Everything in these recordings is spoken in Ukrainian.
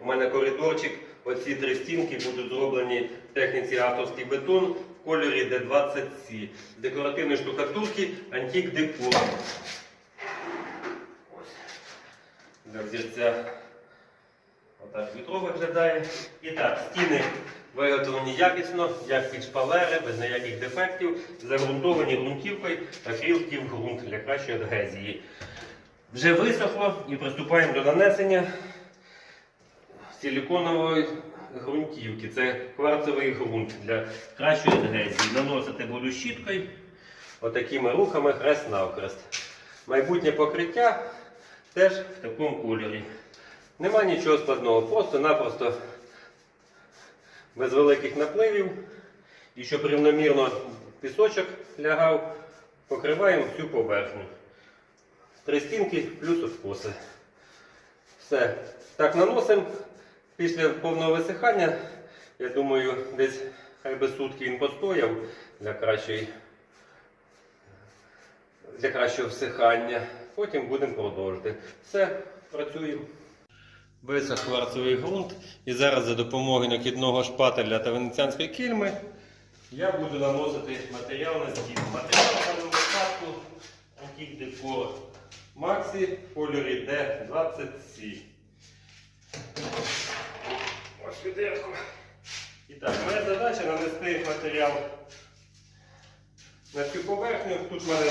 у мене коридорчик. Оці три стінки будуть зроблені в техніці авторський бетон в кольорі D20C. З декоративної штукатурки Антик Декор. Для взірця отак вітро виглядає. І так, стіни виготовлені якісно, як під шпалери, без ніяких дефектів, загрунтовані ґрунтівкою та фрілків ґрунт для кращої адгезії. Вже висохло і приступаємо до нанесення силіконової ґрунтівки. Це кварцевий ґрунт для кращої адгезії. Наносити буду щіткою, отакими рухами хрест навхрест. Майбутнє покриття теж в такому кольорі. Нема нічого складного, просто-напросто без великих напливів. І щоб рівномірно пісочок лягав, покриваємо всю поверхню. Три стінки плюс откоси. Все. Так наносимо. Після повного висихання, я думаю, десь хай би сутки він постояв для кращої, для кращого всихання. Потім будемо продовжити. Все, працюємо. Висох кварцевий ґрунт. І зараз за допомогою накидного шпателя та венеціанської кільми я буду наносити матеріал на стіл. Матеріал на даному випадку Антік декор Максі Полюрі D20C швидерку. І так, моя задача нанести матеріал на цю поверхню. Тут в мене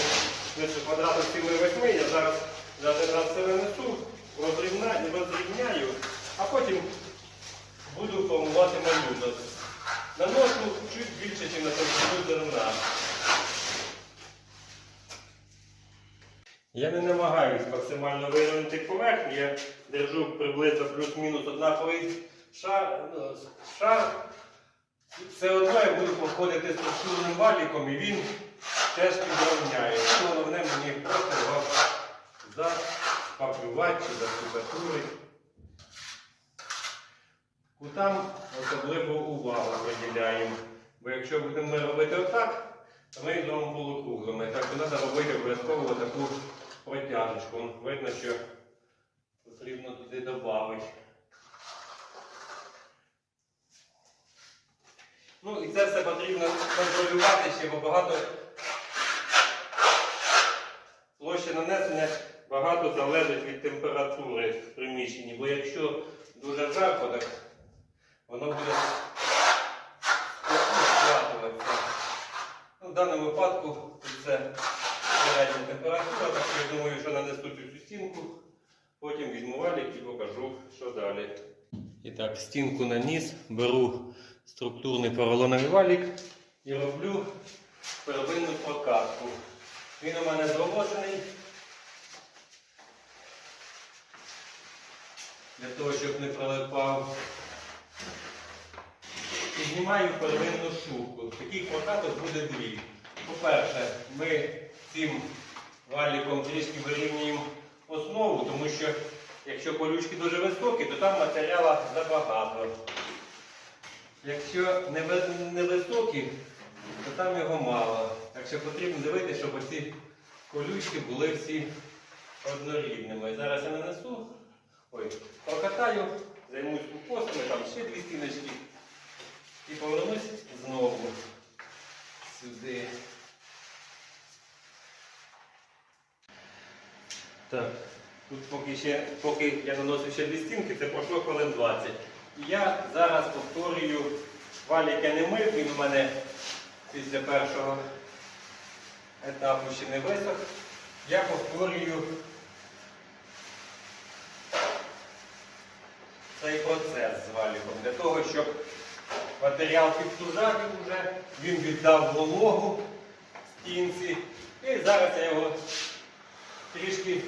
квадрату цілої восьми, я зараз за один раз це нанесу, розрівняю, а потім буду формувати малюнок. Наношу чуть більше, ніж на торгівлю зерна. Я не намагаюсь максимально вирівняти поверхню, я держу приблизно плюс-мінус однаковий шар. ну. Все одно я буду походити структурним валіком і він теж підрівняє. Що Головне мені просто його запаплювати чи заштукатурити. Кутам особливо увагу приділяємо. Бо якщо будемо робити отак, то ми зробимо полукруглими. Так то треба робити обов'язково таку протяжечку. Видно, що потрібно туди додати. Ну і це все потрібно контролювати ще, бо багато площа нанесення багато залежить від температури в приміщенні. Бо якщо дуже жарко, так воно буде схватуватися. Ну, в даному випадку це середня температура, так що я думаю, що нанесу цю стінку, потім візьму і покажу, що далі. І так, стінку наніс, беру структурний поролоновий валік і роблю первинну прокатку. Він у мене завозений. Для того, щоб не прилипав. Піднімаю первинну шубку. Таких прокаток буде дві. По-перше, ми цим валіком трішки вирівнюємо основу, тому що якщо колючки дуже високі, то там матеріалу забагато. Якщо не ви- невисокі, то там його мало. Так що потрібно дивитися, щоб оці колючки були всі однорідними. Зараз я нанесу, ой, прокатаю, займусь укосами, там ще дві стіночки. І повернусь знову сюди. Так, тут поки ще, поки я наносив ще дві стінки, це пройшло хвилин 20. Я зараз повторюю, валік я не мив, він у мене після першого етапу ще не висох. Я повторюю цей процес з валіком для того, щоб матеріал підсужав вже, він віддав вологу стінці. І зараз я його трішки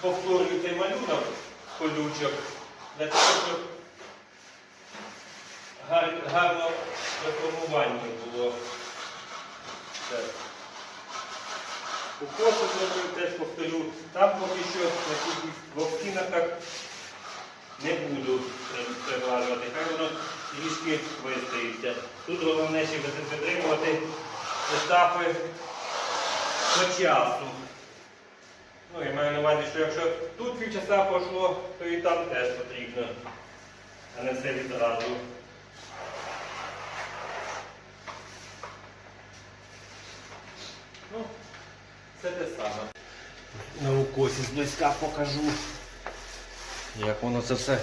повторюю цей малюнок колючок для того, щоб гар- гарно реформування було. Так. Укоси зробив, теж повторю. Там поки що на цих двох не буду при- приглажувати. Хай воно трішки вистоїться. Тут головне ще витримувати етапи по часу. Ну, я маю на увазі, що якщо тут півчаса пройшло, то і там теж потрібно а не все відразу. Ну, це те саме. На укосі зблизька покажу, як воно це все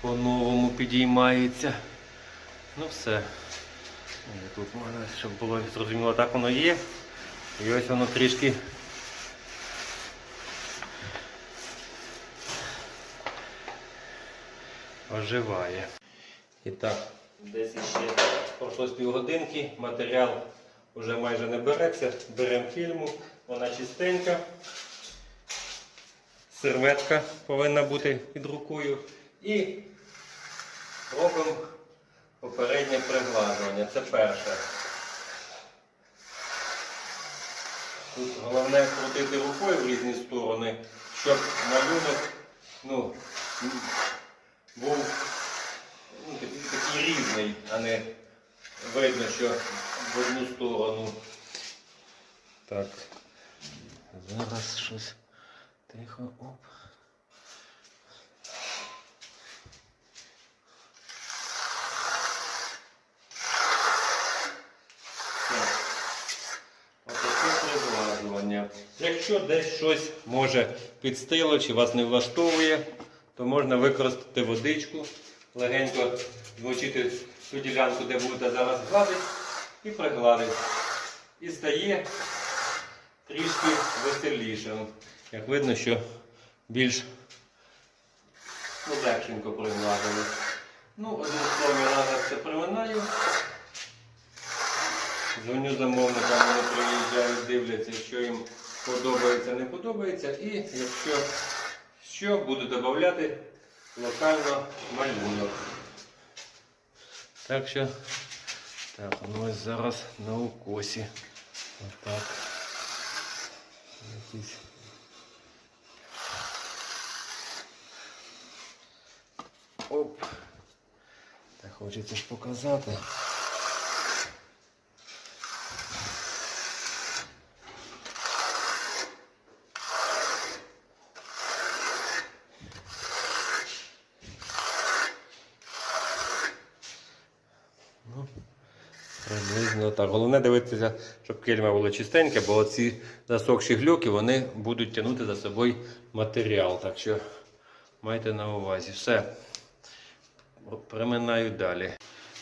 по-новому підіймається. Ну все. І Тут можна, щоб було зрозуміло, так воно є. І ось воно трішки оживає. І так, десь ще пройшло півгодинки, матеріал вже майже не береться. Беремо фільму, вона чистенька. Серветка повинна бути під рукою. І робимо попереднє приглажування. Це перше. Тут головне крутити рукою в різні сторони, щоб малюнок ну, був ну, такий, такий рівний, а не видно, що в одну сторону. Так. Зараз щось тихо. Оп. Якщо десь щось може підстило чи вас не влаштовує, то можна використати водичку, легенько змочити ту ділянку, де будете зараз гладити, і пригладити. І стає трішки веселішим. Як видно, що більш легшенько пригладили. Ну, одним словом, я зараз це приминаю. Дзвоню замовникам, вони приїжджають, дивляться, що їм подобається, не подобається. І якщо що, буду додати локально малюнок. Так що, так, ну ось зараз на укосі. Отак. Якісь. Оп. Так хочеться ж показати. Приблизно так. Головне дивитися, щоб кельма була чистенька, бо ці засохші глюки вони будуть тягнути за собою матеріал. Так що майте на увазі. Все. Приминаю далі.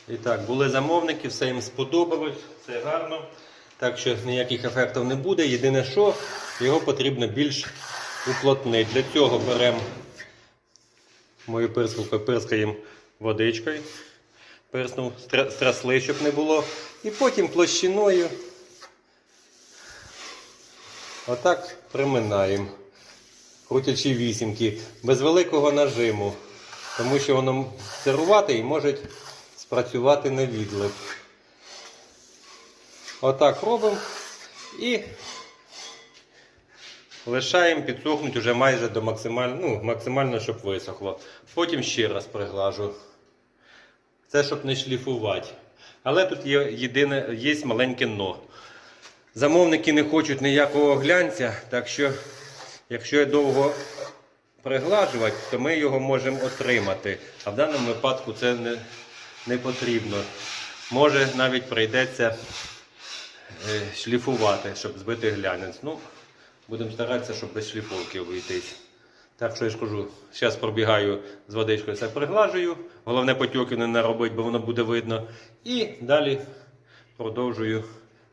І так, були замовники, все їм сподобалось, все гарно. Так що ніяких ефектів не буде. Єдине, що його потрібно більш уплотнити. Для цього беремо мою пирскалку, пирскаємо водичкою. Перснув, стра- страсли, щоб не було. І потім площиною отак приминаємо. Крутячи вісімки, без великого нажиму. Тому що воно сирувати і може спрацювати на відлив. Отак робимо і лишаємо підсохнути вже майже до максимально, ну, максимально, щоб висохло. Потім ще раз приглажу. Це щоб не шліфувати. Але тут є єдине, є маленьке но. Замовники не хочуть ніякого глянця, так що, якщо довго приглажувати, то ми його можемо отримати. А в даному випадку це не, не потрібно. Може навіть прийдеться е, шліфувати, щоб збити глянець. Ну, будемо старатися, щоб без шліфовки обійтись. Так що я ж кажу, зараз пробігаю з водичкою, все приглажую. Головне потьоків не наробити, бо воно буде видно. І далі продовжую.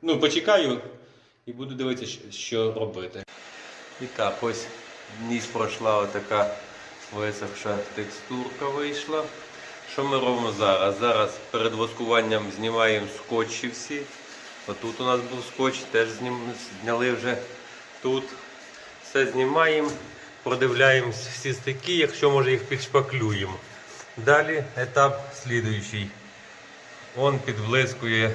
Ну, почекаю і буду дивитися, що робити. І так, ось ніс пройшла отака висохша текстурка вийшла. Що ми робимо зараз? Зараз перед воскуванням знімаємо скотчі всі. Отут у нас був скотч, теж зняли вже тут. Все знімаємо, продивляємо всі стики, якщо може їх підшпаклюємо. Далі етап слідуючий. Он підблискує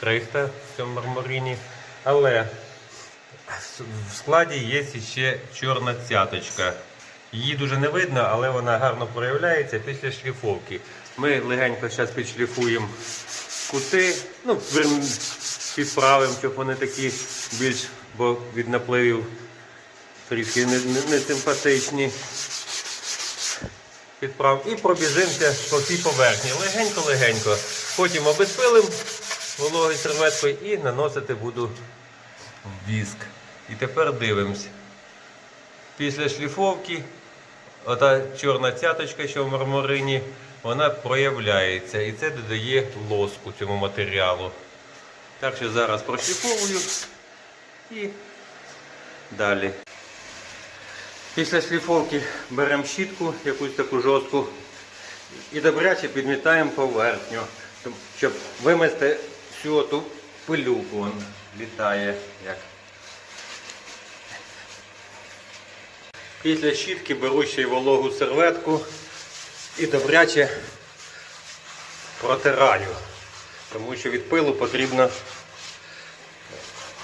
крихта в цьому мармурині. Але в складі є ще чорна цяточка. Її дуже не видно, але вона гарно проявляється після шліфовки. Ми легенько зараз підшліфуємо кути, ну, підправимо, щоб вони такі більш, бо від напливів трішки не, не, не підправ і пробіжимося по цій поверхні. Легенько-легенько. Потім обезпилим вологою серветкою і наносити буду віск. І тепер дивимось. Після шліфовки, ота чорна цяточка, що в мармурині, вона проявляється і це додає лоску цьому матеріалу. Так що зараз прошліфовую і далі. Після шліфовки беремо щітку, якусь таку жорстку, і добряче підмітаємо поверхню, щоб- вимести всю ту пилюку. Вон літає як. Після щітки беру ще й вологу серветку і добряче протираю, тому що від пилу потрібно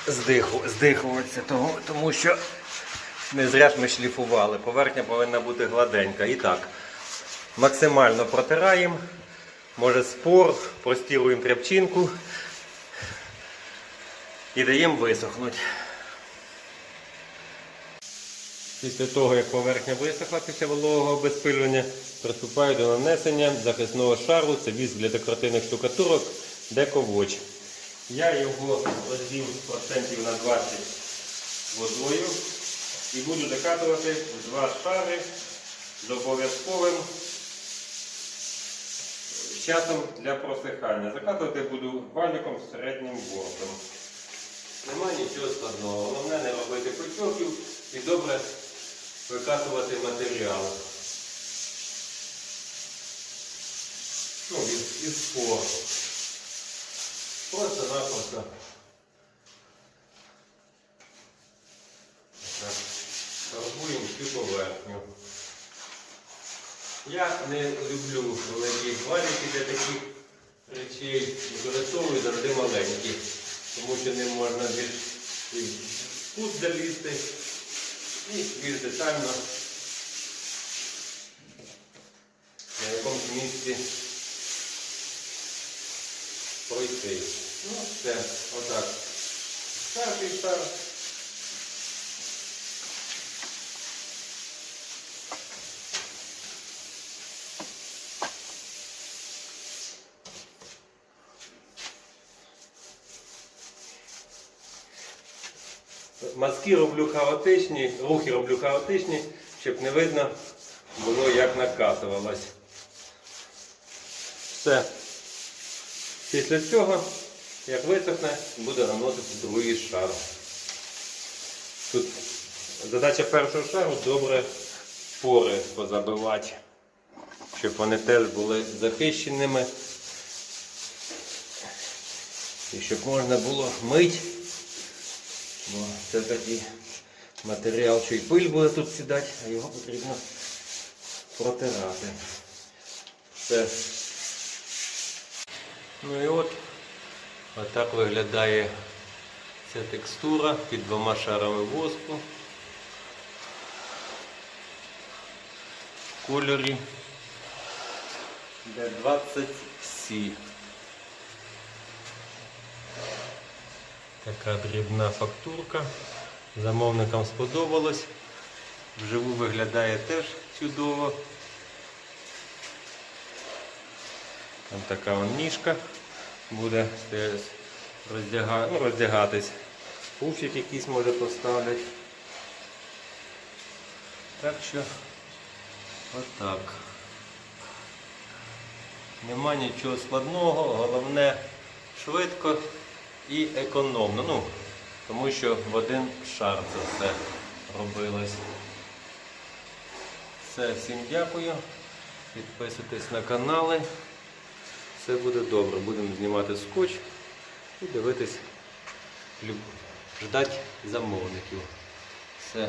здиху, здихуватися, тому що не зря ж ми шліфували. Поверхня повинна бути гладенька. І так, максимально протираємо. Може спор, простіруємо тряпчинку і даємо висохнути. Після того, як поверхня висохла після вологого обезпилювання, приступаю до нанесення захисного шару. Це віск для декоративних штукатурок Дековоч. Я його розвів процентів на 20 водою і буду докатувати два шари з обов'язковим часом для просихання. Закатувати буду валіком з середнім бортом. Немає нічого складного. Головне не робити пучоків і добре викатувати матеріал. Ну, із, із спору. Просто-напросто. Так. Фарбуємо всю поверхню. Я не люблю великі валіки для таких речей. Використовую завжди маленькі, тому що ним можна більш і кут залізти і більш детально на якомусь місці пройти. Ну, все, отак. Перший шар. Мазки роблю хаотичні, рухи роблю хаотичні, щоб не видно було, як накатувалось. Все. Після цього, як висохне, буде наносити другий шар. Тут задача першого шару добре пори позабивати, щоб вони теж були захищеними. І щоб можна було мити. Бо це такий матеріал, що і пиль буде тут сідати, а його потрібно протирати. Все. Ну і от отак виглядає ця текстура під двома шарами воску. В кольорі D20C. Така дрібна фактурка. Замовникам сподобалось. Вживу виглядає теж чудово. Там така вон ніжка буде ну, роздягатись. Пуфік якийсь може поставлять. Так що отак. Нема нічого складного, головне швидко і економно. Ну, тому що в один шар це все робилось. Все, всім дякую. Підписуйтесь на канали. Все буде добре. Будемо знімати скотч і дивитись, ждати замовників. Все.